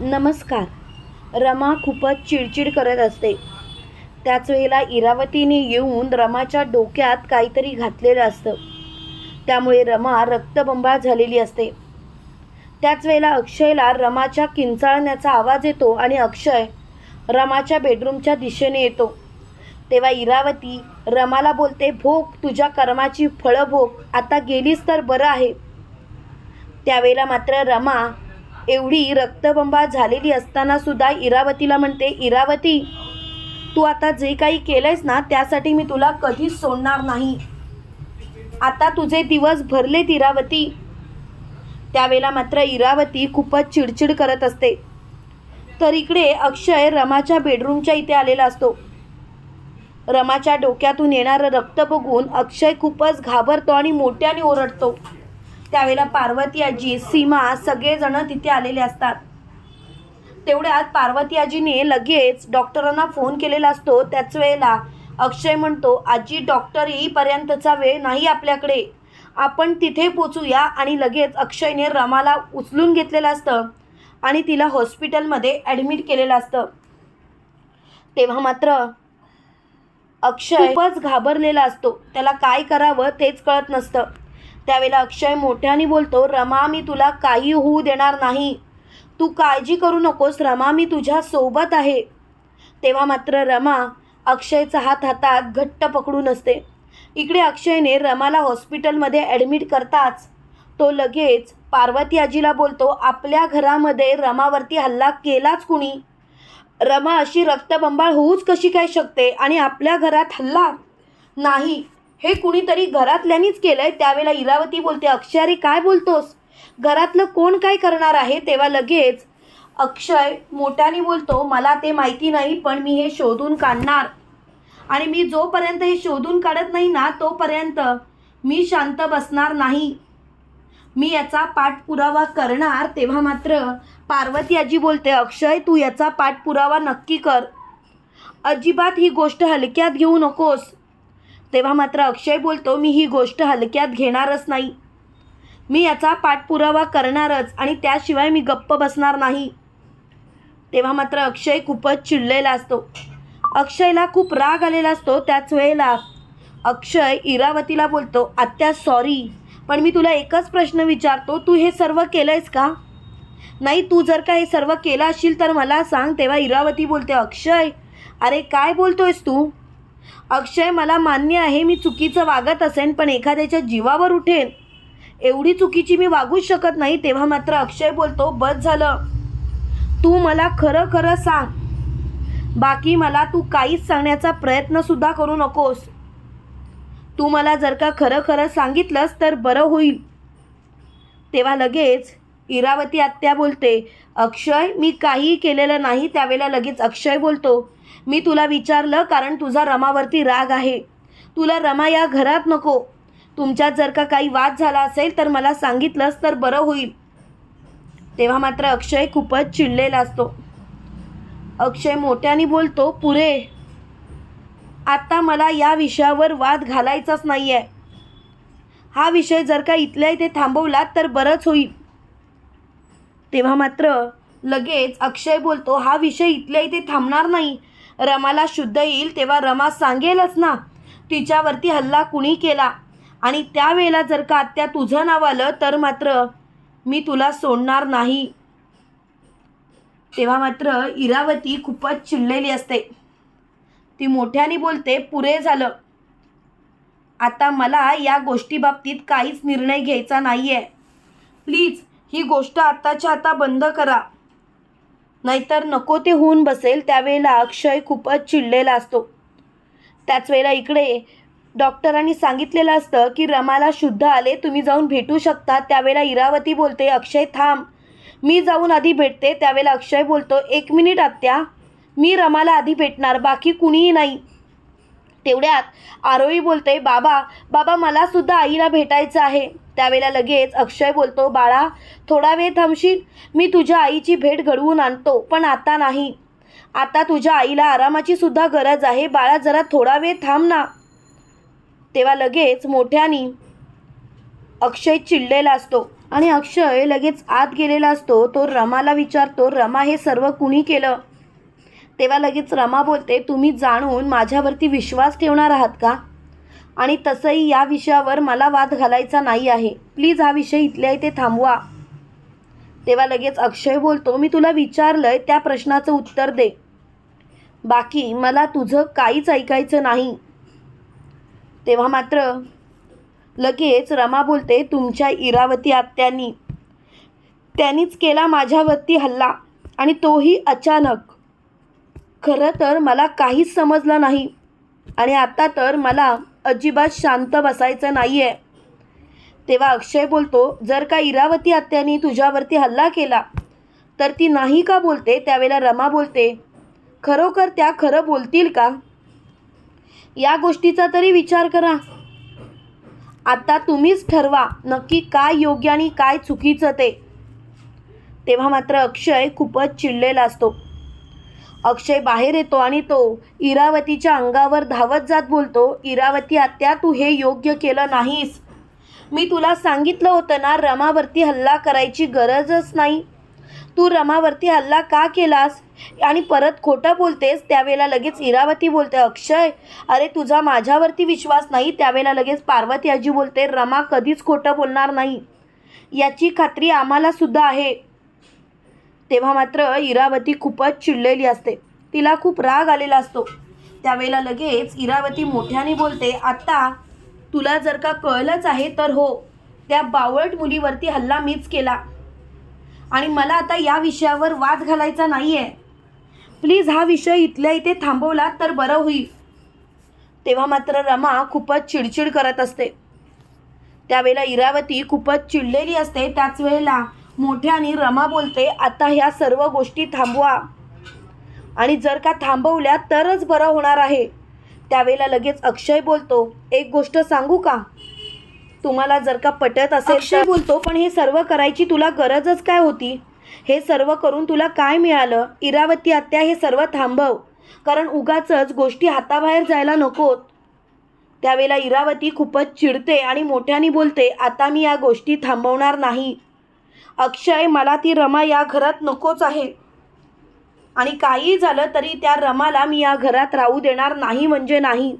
नमस्कार. रमा खूपच चिडचिड करत असते. त्याच वेळेला इरावतीने येऊन रमाच्या डोक्यात काहीतरी घातलेलं असतं. त्यामुळे रमा रक्तबंबाळ झालेली असते. त्याच वेळेला अक्षयला रमाच्या किंचाळण्याचा आवाज येतो आणि अक्षय रमाच्या बेडरूमच्या दिशेने येतो. तेव्हा इरावती रमाला बोलते भोग तुझ्या कर्माची फळं भोग आता गेलीस तर बरं आहे. त्यावेळेला मात्र रमा एवढी रक्तबंबा झालेली असताना सुद्धा इरावतीला म्हणते इरावती तू आता जे काही केलंयस ना त्यासाठी मी तुला कधीच सोडणार नाही. आता तुझे दिवस भरलेत इरावती. त्यावेळेला मात्र इरावती खूपच चिडचिड करत असते. तर इकडे अक्षय रमाच्या बेडरूमच्या इथे आलेला असतो. रमाच्या डोक्यातून येणारं रक्त बघून अक्षय खूपच घाबरतो आणि मोठ्याने ओरडतो. त्यावेळेला पार्वती आजी सीमा सगळेजण तिथे आलेले असतात. तेवढ्यात पार्वती आजीने लगेच डॉक्टरांना फोन केलेला असतो. त्याच वेळेला अक्षय म्हणतो आजी डॉक्टर येईपर्यंतचा वेळ नाही आपल्याकडे. आपण तिथे पोचूया. आणि लगेच अक्षयने रमाला उचलून घेतलेलं असतं आणि तिला हॉस्पिटलमध्ये ॲडमिट केलेलं असतं. तेव्हा मात्र अक्षय खूपच घाबरलेला असतो. त्याला काय करावं तेच कळत नसतं. त्यावेळेला अक्षय मोठ्याने बोलतो रमा मी तुला काही होऊ देणार नाही. तू काळजी करू नकोस रमा मी तुझ्या सोबत आहे. तेव्हा मात्र रमा अक्षयचा हात हातात घट्ट पकडून असते. इकडे अक्षयने रमाला हॉस्पिटलमध्ये ॲडमिट करताच तो लगेच पार्वती आजीला बोलतो आपल्या घरामध्ये रमावरती हल्ला केलाच कुणी? रमा अशी रक्तबंबाळ होऊच कशी काय शकते आणि आपल्या घरात हल्ला? नाही हे कुणीतरी घरातल्यानीच केलंय त्यावेळेला इरावती बोलते अक्षय काय बोलतोस? घरातलं कोण काय करणार आहे? तेव्हा लगेच अक्षय मोठ्याने बोलतो मला ते माहिती नाही पण मी हे शोधून काढणार. आणि मी जोपर्यंत हे शोधून काढत नाही ना तोपर्यंत मी शांत बसणार नाही. मी याचा पाठपुरावा करणार तेव्हा मात्र पार्वती आजी बोलते अक्षय तू याचा पाठपुरावा नक्की कर. अजिबात ही गोष्ट हलक्यात घेऊ नकोस. तेव्हा मात्र अक्षय बोलतो मी ही गोष्ट हलक्यात घेणारच नाही. मी याचा पाठपुरावा करणारच आणि त्याशिवाय मी गप्प बसणार नाही. तेव्हा मात्र अक्षय खूपच चिडलेला असतो. अक्षयला खूप राग आलेला असतो त्याच वेळेला. अक्षय इरावतीला बोलतो आत्या सॉरी पण मी तुला एकच प्रश्न विचारतो तू हे सर्व केलं आहेस का? नाही तू जर का हे सर्व केलं असशील तर मला सांग तेव्हा इरावती बोलते अक्षय अरे काय बोलतोयस तू? अक्षय मला मान्य आहे मी चुकीचं वागत असेन पण एखाद्याच्या जीवावर उठेन. एवढी चुकीची मी वागूच शकत नाही तेव्हा मात्र अक्षय बोलतो बस झालं. तू मला खरं खरं सांग. बाकी मला तू काहीच सांगण्याचा प्रयत्नसुद्धा करू नकोस. तू मला जर का खरं खरं सांगितलंस तर बरं होईल. तेव्हा लगेच इरावती आत्या बोलते अक्षय मी काहीही केलेलं नाही त्यावेळेला लगेच अक्षय बोलतो. मी तुला विचारलं कारण तुझा रमावरती राग आहे. तुला रमा या घरात नको. तुमच्यात जर का काही वाद झाला असेल तर मला सांगितलंस तर बरं होईल. तेव्हा मात्र अक्षय खूपच चिडलेला असतो. अक्षय मोठ्याने बोलतो पुरे आत्ता मला या विषयावर वाद घालायचाच नाही आहे हा विषय जर का इथल्या इथे थांबवलात तर बरंच होईल. तेव्हा मात्र लगेच अक्षय बोलतो हा विषय इथल्या इथे थांबणार नाही. रमाला शुद्ध येईल तेव्हा रमा सांगेलच ना. तिच्यावरती हल्ला कुणी केला? आणि त्यावेळेला जर का आत्या तुझं नाव आलं तर मात्र मी तुला सोडणार नाही. तेव्हा मात्र इरावती खूपच चिडलेली असते. ती मोठ्याने बोलते पुरे झालं. आता मला या गोष्टीबाबतीत काहीच निर्णय घ्यायचा नाही आहे प्लीज ही गोष्ट आत्ताच्या आता बंद करा. नाहीतर नको ते होऊन बसेल त्यावेळेला अक्षय खूपच चिडलेला असतो. त्याच वेळेला इकडे डॉक्टरांनी सांगितलेलं असतं की रमाला शुद्ध आले तुम्ही जाऊन भेटू शकता. त्यावेळेला इरावती बोलते अक्षय थांब. मी जाऊन आधी भेटते. त्यावेळेला अक्षय बोलतो एक मिनिट आत्या. मी रमाला आधी भेटणार बाकी कुणीही नाही. तेवढ्यात आरोही बोलते बाबा बाबा मलासुद्धा आईला भेटायचं आहे. त्यावेळेला लगेच अक्षय बोलतो बाळा थोडा वेळ थांबशील? मी तुझ्या आईची भेट घडवून आणतो पण आता नाही. आता तुझ्या आईला आरामाची सुद्धा गरज आहे. बाळा जरा थोडा वेळ थांब ना. तेव्हा लगेच मोठ्यानी अक्षय चिडलेला असतो आणि अक्षय लगेच आत गेलेला असतो. तो रमाला विचारतो रमा हे सर्व कुणी केलं? तेव्हा लगेच रमा बोलते तुम्ही जाणून माझ्यावरती विश्वास ठेवणार आहात का? आणि तसंही या विषयावर मला वाद घालायचा नाही आहे. प्लीज हा विषय इथल्या इथे थांबवा. तेव्हा लगेच अक्षय बोलतो मी तुला विचारलंय त्या प्रश्नाचं उत्तर दे. बाकी मला तुझं काहीच ऐकायचं नाही. तेव्हा मात्र लगेच रमा बोलते तुमच्या इरावती आत्यांनी त्यांनीच केला माझ्यावरती हल्ला आणि तोही अचानक. खरं तर मला काहीच समजलं नाही आणि आता तर मला अजिबात शांत बसायचं नाही आहे तेव्हा अक्षय बोलतो जर का इरावती आत्यानी तुझ्यावरती हल्ला केला तर ती नाही का बोलते? त्यावेळेला रमा बोलते खरोखर त्या खरं बोलतील का? या गोष्टीचा तरी विचार करा. आता तुम्हीच ठरवा नक्की काय योग्य आणि काय चुकीचं ते. तेव्हा मात्र अक्षय खूपच चिडलेला असतो. अक्षय बाहेर येतो आणि तो इरावतीच्या अंगावर धावत जात बोलतो इरावती आत्या तू हे योग्य केलं नाहीस. मी तुला सांगितलं होतं ना रमावरती हल्ला करायची गरजच नाही. तू रमावरती हल्ला का केलास? आणि परत खोटं बोलतेस त्यावेळेला लगेच इरावती बोलते अक्षय अरे तुझा माझ्यावरती विश्वास नाही त्यावेळेला लगेच पार्वती आजी बोलते रमा कधीच खोटं बोलणार नाही. याची खात्री आम्हालासुद्धा आहे. तेव्हा मात्र इरावती खूपच चिडलेली असते. तिला खूप राग आलेला असतो. त्यावेळेला लगेच इरावती मोठ्याने बोलते आत्ता तुला जर का कळलंच आहे तर हो. त्या बावळट मुलीवरती हल्ला मीच केला. आणि मला आता या विषयावर वाद घालायचा नाही आहे प्लीज हा विषय इथल्या इथे थांबवला तर बरं होईल. तेव्हा मात्र रमा खूपच चिडचिड करत असते. त्यावेळेला इरावती खूपच चिडलेली असते. त्याच वेळेला मोठ्याने रमा बोलते आता ह्या सर्व गोष्टी थांबवा. आणि जर का थांबवल्या तरच बरं होणार आहे. त्यावेळेला लगेच अक्षय बोलतो एक गोष्ट सांगू का? तुम्हाला जर का पटत असेल अक्षय बोलतो पण हे सर्व करायची तुला गरजच काय होती? हे सर्व करून तुला काय मिळालं? इरावती आत्या हे सर्व थांबव. कारण उगाचच गोष्टी हाताबाहेर जायला नकोत. त्यावेळेला इरावती खूपच चिडते आणि मोठ्याने बोलते आता मी या गोष्टी थांबवणार नाही. अक्षय मला ती रमा या घरात नकोच आहे. आणि काही झालं तरी त्या रमाला मी या घरात राहू देणार नाही म्हणजे नाही.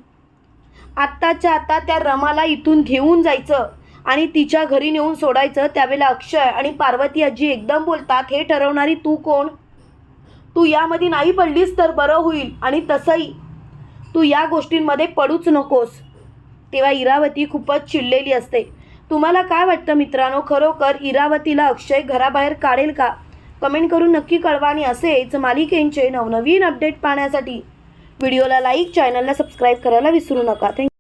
आत्ताच्या आत्ता त्या रमाला इथून घेऊन जायचं आणि तिच्या घरी नेऊन सोडायचं त्यावेळेला अक्षय आणि पार्वती आजी एकदम बोलतात हे ठरवणारी तू कोण? तू यामध्ये नाही पडलीस तर बरं होईल आणि तसंही. तू या गोष्टींमध्ये पडूच नकोस. तेव्हा इरावती खूपच चिडलेली असते. तुम्हाला काय वाटतं मित्रांनो? खरोखर इरावतीला अक्षय घराबाहेर काढेल का? कमेंट करून नक्की कळवा आणि असेच मालिकेंचे नवनवीन अपडेट पाहण्यासाठी व्हिडिओला लाईक चॅनलला सबस्क्राईब करायला विसरू नका. थँक्यू